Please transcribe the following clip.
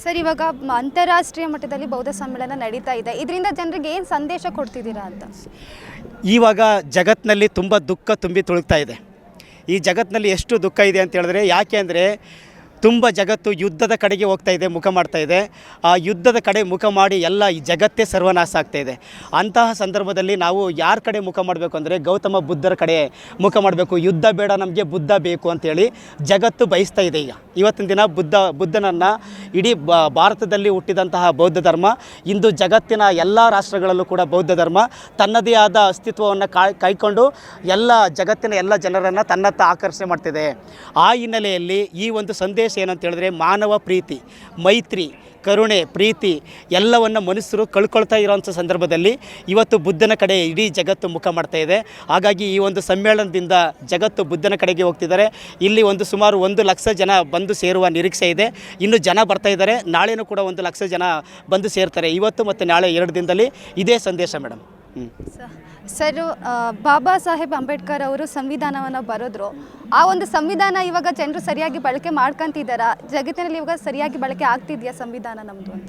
Sir, ಇವಾಗ ಅಂತಾರಾಷ್ಟ್ರೀಯ ಮಟ್ಟದಲ್ಲಿ ಬೌದ್ಧ ಸಮ್ಮೇಳನ ನಡೀತಾ ಇದೆ. ಇದರಿಂದ ಜನರಿಗೆ ಏನು ಸಂದೇಶ ಕೊಡ್ತಿದ್ದೀರಾ ಅಂತ? ಇವಾಗ ಜಗತ್ತಿನಲ್ಲಿ ತುಂಬ ದುಃಖ ತುಂಬಿ ತುಳುಕ್ತಾ ಇದೆ. ಈ ಜಗತ್ತಿನಲ್ಲಿ ಎಷ್ಟು ದುಃಖ ಇದೆ ಅಂತ ಹೇಳಿದ್ರೆ, ಯಾಕೆ ಅಂದರೆ ತುಂಬ ಜಗತ್ತು ಯುದ್ಧದ ಕಡೆಗೆ ಹೋಗ್ತಾ ಇದೆ, ಮುಖ ಮಾಡ್ತಾ ಇದೆ. ಆ ಯುದ್ಧದ ಕಡೆ ಮುಖ ಮಾಡಿ ಎಲ್ಲ ಈ ಜಗತ್ತೇ ಸರ್ವನಾಶ ಆಗ್ತಾ ಇದೆ. ಅಂತಹ ಸಂದರ್ಭದಲ್ಲಿ ನಾವು ಯಾರ ಕಡೆ ಮುಖ ಮಾಡಬೇಕು ಅಂದರೆ, ಗೌತಮ ಬುದ್ಧರ ಕಡೆ ಮುಖ ಮಾಡಬೇಕು. ಯುದ್ಧ ಬೇಡ ನಮಗೆ, ಬುದ್ಧ ಬೇಕು ಅಂತೇಳಿ ಜಗತ್ತು ಬಯಸ್ತಾ ಇದೆ ಈಗ. ಇವತ್ತಿನ ದಿನ ಬುದ್ಧ, ಬುದ್ಧನನ್ನು ಇಡೀ ಬ- ಭಾರತದಲ್ಲಿ ಹುಟ್ಟಿದಂತಹ ಬೌದ್ಧ ಧರ್ಮ, ಇಂದು ಜಗತ್ತಿನ ಎಲ್ಲ ರಾಷ್ಟ್ರಗಳಲ್ಲೂ ಕೂಡ ಬೌದ್ಧ ಧರ್ಮ, ತನ್ನದೇ ಆದ ಅಸ್ತಿತ್ವವನ್ನು ಕಾಯ್ ಕಾಯ್ಕೊಂಡು ಎಲ್ಲ ಜಗತ್ತಿನ ಎಲ್ಲ ಜನರನ್ನು ತನ್ನತ್ತ ಆಕರ್ಷಣೆ ಮಾಡ್ತಿದೆ. ಆ ಹಿನ್ನೆಲೆಯಲ್ಲಿ ಈ ಒಂದು ಸಂದೇಶ ಏನಂತ ಹೇಳಿದ್ರೆ ಮಾನವ ಪ್ರೀತಿ, ಮೈತ್ರಿ ಕರುಣೆ, ಪ್ರೀತಿ ಎಲ್ಲವನ್ನು ಮನುಷ್ಯರು ಕಳ್ಕೊಳ್ತಾ ಇರೋಂಥ ಸಂದರ್ಭದಲ್ಲಿ ಇವತ್ತು ಬುದ್ಧನ ಕಡೆ ಇಡೀ ಜಗತ್ತು ಮುಖ ಮಾಡ್ತಾ ಇದೆ. ಹಾಗಾಗಿ ಈ ಒಂದು ಸಮ್ಮೇಳನದಿಂದ ಜಗತ್ತು ಬುದ್ಧನ ಕಡೆಗೆ ಹೋಗ್ತಿದ್ದಾರೆ. ಇಲ್ಲಿ ಒಂದು ಸುಮಾರು ಒಂದು ಲಕ್ಷ ಜನ ಬಂದು ಸೇರುವ ನಿರೀಕ್ಷೆ ಇದೆ. ಇನ್ನು ಜನ ಬರ್ತಾ ಇದ್ದಾರೆ. ನಾಳೆನೂ ಕೂಡ ಒಂದು ಲಕ್ಷ ಜನ ಬಂದು ಸೇರ್ತಾರೆ. ಇವತ್ತು ಮತ್ತು ನಾಳೆ ಎರಡು ದಿನದಲ್ಲಿ ಇದೇ ಸಂದೇಶ ಮೇಡಮ್ ಸರ್ ಬಾಬಾ ಸಾಹೇಬ್ ಅಂಬೇಡ್ಕರ್ ಅವರು ಸಂವಿಧಾನವನ್ನು ಬರೆದ್ರು. ಆ ಒಂದು ಸಂವಿಧಾನ ಇವಾಗ ಜನರು ಸರಿಯಾಗಿ ಬಳಕೆ ಮಾಡ್ಕೊಂತಿದ್ದಾರಾ? ಜಗತ್ತಿನಲ್ಲಿ ಇವಾಗ ಸರಿಯಾಗಿ ಬಳಕೆ ಆಗ್ತಿದೆಯಾ ಸಂವಿಧಾನ ನಮ್ಮದು ಅಂತ?